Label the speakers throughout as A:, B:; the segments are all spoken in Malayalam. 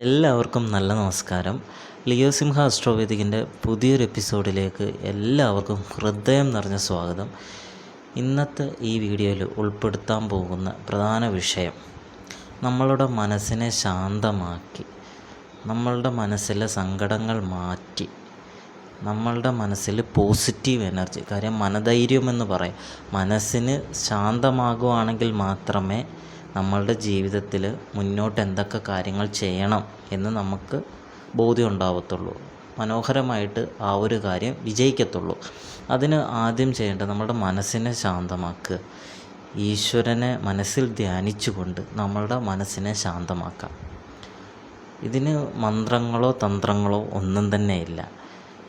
A: എല്ലാവർക്കും നല്ല നമസ്കാരം. ലിയോ സിംഹ അസ്ട്രോവേദിക്കിന്റെ പുതിയൊരു എപ്പിസോഡിലേക്ക് എല്ലാവർക്കും ഹൃദയം നിറഞ്ഞ സ്വാഗതം. ഇന്നത്തെ ഈ വീഡിയോയിൽ ഉൾപ്പെടുത്താൻ പോകുന്ന പ്രധാന വിഷയം നമ്മളുടെ മനസ്സിനെ ശാന്തമാക്കി നമ്മളുടെ മനസ്സിലെ സങ്കടങ്ങൾ മാറ്റി നമ്മളുടെ മനസ്സിൽ പോസിറ്റീവ് എനർജി. കാര്യം മനധൈര്യം എന്ന് പറയും. മനസ്സിന് ശാന്തമാകുവാണെങ്കിൽ മാത്രമേ നമ്മളുടെ ജീവിതത്തിൽ മുന്നോട്ട് എന്തൊക്കെ കാര്യങ്ങൾ ചെയ്യണം എന്ന് നമുക്ക് ബോധ്യം ഉണ്ടാവത്തുള്ളൂ മനോഹരമായിട്ട് ആ ഒരു കാര്യം വിജയിക്കത്തുള്ളൂ. അതിന് ആദ്യം ചെയ്യേണ്ടത് നമ്മുടെ മനസ്സിനെ ശാന്തമാക്കുക. ഈശ്വരനെ മനസ്സിൽ ധ്യാനിച്ചുകൊണ്ട് നമ്മളുടെ മനസ്സിനെ ശാന്തമാക്കാം. ഇതിന് മന്ത്രങ്ങളോ തന്ത്രങ്ങളോ ഒന്നും തന്നെ ഇല്ല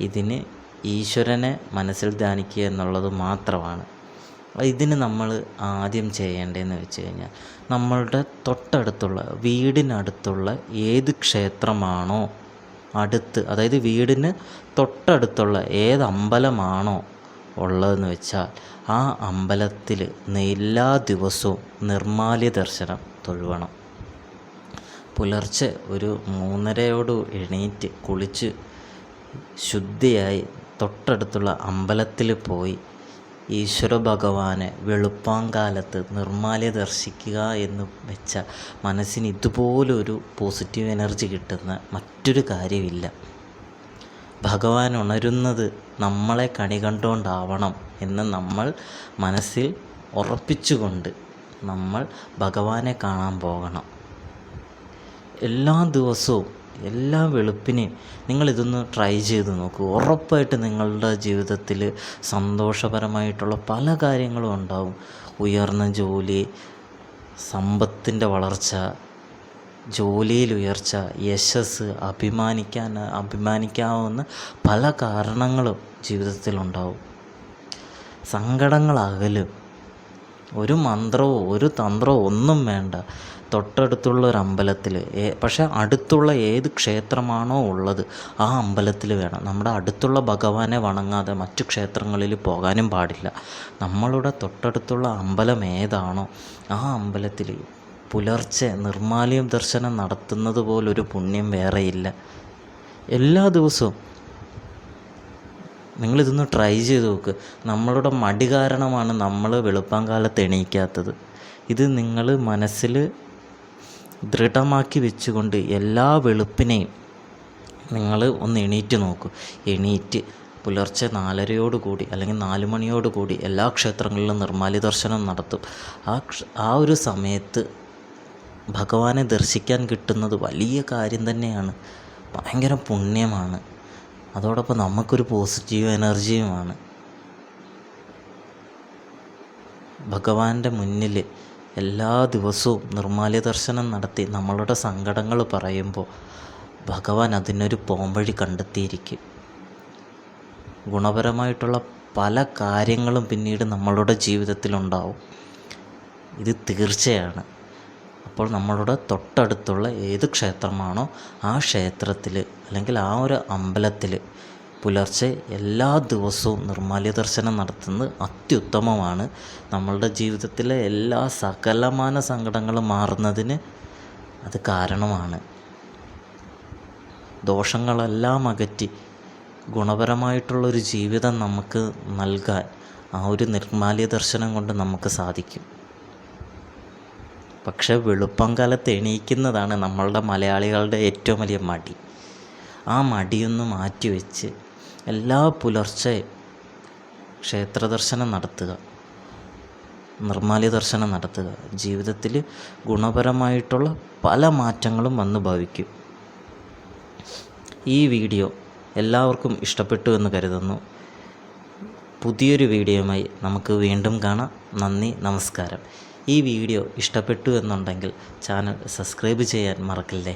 A: ഇതിന് ഈശ്വരനെ മനസ്സിൽ ധ്യാനിക്കുക എന്നുള്ളത് മാത്രമാണ്. ഇതിന് നമ്മൾ ആദ്യം ചെയ്യേണ്ടതെന്ന് വെച്ച് കഴിഞ്ഞാൽ നമ്മളുടെ തൊട്ടടുത്തുള്ള വീടിനടുത്തുള്ള ഏത് ക്ഷേത്രമാണോ അടുത്ത് അതായത് വീടിന് തൊട്ടടുത്തുള്ള ഏത് അമ്പലമാണോ ഉള്ളതെന്ന് വെച്ചാൽ ആ അമ്പലത്തിൽ എല്ലാ ദിവസവും നിർമാല്യ ദർശനം തൊഴുവണം. പുലർച്ചെ ഒരു മൂന്നരയോട് എണീറ്റ് കുളിച്ച് ശുദ്ധിയായി തൊട്ടടുത്തുള്ള അമ്പലത്തിൽ പോയി ഈശ്വര ഭഗവാനെ വെളുപ്പാങ്കാലത്ത് നിർമ്മാല്യ ദർശിക്കുക എന്ന് വെച്ച മനസ്സിന് ഇതുപോലൊരു പോസിറ്റീവ് എനർജി കിട്ടുന്ന മറ്റൊരു കാര്യമില്ല. ഭഗവാൻ ഉണരുന്നത് നമ്മളെ കണി കണ്ടുകൊണ്ടാവണം എന്ന് നമ്മൾ മനസ്സിൽ ഉറപ്പിച്ചുകൊണ്ട് നമ്മൾ ഭഗവാനെ കാണാൻ പോകണം. എല്ലാ ദിവസവും എല്ലാ വെളുപ്പിനെയും നിങ്ങളിതൊന്ന് ട്രൈ ചെയ്ത് നോക്കൂ. ഉറപ്പായിട്ട് നിങ്ങളുടെ ജീവിതത്തിൽ സന്തോഷപരമായിട്ടുള്ള പല കാര്യങ്ങളും ഉണ്ടാവും. ഉയർന്ന ജോലി സമ്പത്തിന്റെ വളർച്ച ജോലിയിൽ ഉയർച്ച യശസ് അഭിമാനിക്കാൻ അഭിമാനിക്കാവുന്ന പല കാരണങ്ങളും ജീവിതത്തിലുണ്ടാവും സങ്കടങ്ങളകലും. ഒരു മന്ത്രമോ ഒരു തന്ത്രമോ ഒന്നും വേണ്ട. തൊട്ടടുത്തുള്ള ഒരു അമ്പലത്തിൽ പക്ഷേ അടുത്തുള്ള ഏത് ക്ഷേത്രമാണോ ഉള്ളത് ആ അമ്പലത്തിൽ വേണം. നമ്മുടെ അടുത്തുള്ള ഭഗവാനെ വണങ്ങാതെ മറ്റു ക്ഷേത്രങ്ങളിൽ പോകാനും പാടില്ല. നമ്മളുടെ തൊട്ടടുത്തുള്ള അമ്പലം ഏതാണോ ആ അമ്പലത്തിൽ പുലർച്ചെ നിർമാല്യം ദർശനം നടത്തുന്നത് പോലൊരു പുണ്യം വേറെയില്ല. എല്ലാ ദിവസവും നിങ്ങളിതൊന്ന് ട്രൈ ചെയ്ത് നോക്ക്. നമ്മളുടെ മടി കാരണമാണ് നമ്മൾ വെളുപ്പാങ്കാലത്ത് എണീക്കാത്തത്. ഇത് നിങ്ങൾ മനസ്സിൽ ദൃഢമാക്കി വെച്ചുകൊണ്ട് എല്ലാ വെളുപ്പിനെയും നിങ്ങൾ ഒന്ന് എണീറ്റ് നോക്കൂ. എണീറ്റ് പുലർച്ചെ നാലരയോടുകൂടി അല്ലെങ്കിൽ നാല് മണിയോടുകൂടി എല്ലാ ക്ഷേത്രങ്ങളിലും നിർമ്മാല്യ ദർശനം നടത്തും. ആ ആ ഒരു സമയത്ത് ഭഗവാനെ ദർശിക്കാൻ കിട്ടുന്നത് വലിയ കാര്യം തന്നെയാണ്. ഭയങ്കര പുണ്യമാണ്. അതോടൊപ്പം നമുക്കൊരു പോസിറ്റീവ് എനർജിയുമാണ്. ഭഗവാന്റെ മുന്നിൽ എല്ലാ ദിവസവും നിർമ്മാല്യ ദർശനം നടത്തി നമ്മളുടെ സങ്കടങ്ങൾ പറയുമ്പോൾ ഭഗവാൻ അതിനൊരു പോംവഴി കണ്ടെത്തിയിരിക്കും. ഗുണപരമായിട്ടുള്ള പല കാര്യങ്ങളും പിന്നീട് നമ്മളുടെ ജീവിതത്തിലുണ്ടാവും ഇത് തീർച്ചയാണ്. അപ്പോൾ നമ്മളുടെ തൊട്ടടുത്തുള്ള ഏത് ക്ഷേത്രമാണോ ആ ക്ഷേത്രത്തിൽ അല്ലെങ്കിൽ ആ ഒരു അമ്പലത്തിൽ പുലർച്ചെ എല്ലാ ദിവസവും നിർമ്മാല്യ ദർശനം നടത്തുന്നത് അത്യുത്തമമാണ്. നമ്മളുടെ ജീവിതത്തിലെ എല്ലാ സകലമാന സങ്കടങ്ങളും മാറുന്നതിന് അത് കാരണമാണ്. ദോഷങ്ങളെല്ലാം അകറ്റി ഗുണപരമായിട്ടുള്ളൊരു ജീവിതം നമുക്ക് നൽകാൻ ആ ഒരു നിർമ്മാല്യ ദർശനം കൊണ്ട് നമുക്ക് സാധിക്കും. പക്ഷെ വെളുപ്പംകാലത്ത് എണീക്കുന്നതാണ് നമ്മളുടെ മലയാളികളുടെ ഏറ്റവും വലിയ മടി. ആ മടിയൊന്ന് മാറ്റിവെച്ച് എല്ലാ പുലർച്ചെ ക്ഷേത്ര ദർശനം നടത്തുക നിർമ്മാല്യ ദർശനം നടത്തുക. ജീവിതത്തിൽ ഗുണപരമായിട്ടുള്ള പല മാറ്റങ്ങളും വന്നു ഭവിക്കും. ഈ വീഡിയോ എല്ലാവർക്കും ഇഷ്ടപ്പെട്ടു എന്ന് കരുതുന്നു. പുതിയൊരു വീഡിയോയുമായി നമുക്ക് വീണ്ടും കാണാം. നന്ദി നമസ്കാരം. ഈ വീഡിയോ ഇഷ്ടപ്പെട്ടു എന്നുണ്ടെങ്കിൽ ചാനൽ സബ്സ്ക്രൈബ് ചെയ്യാൻ മറക്കില്ലേ?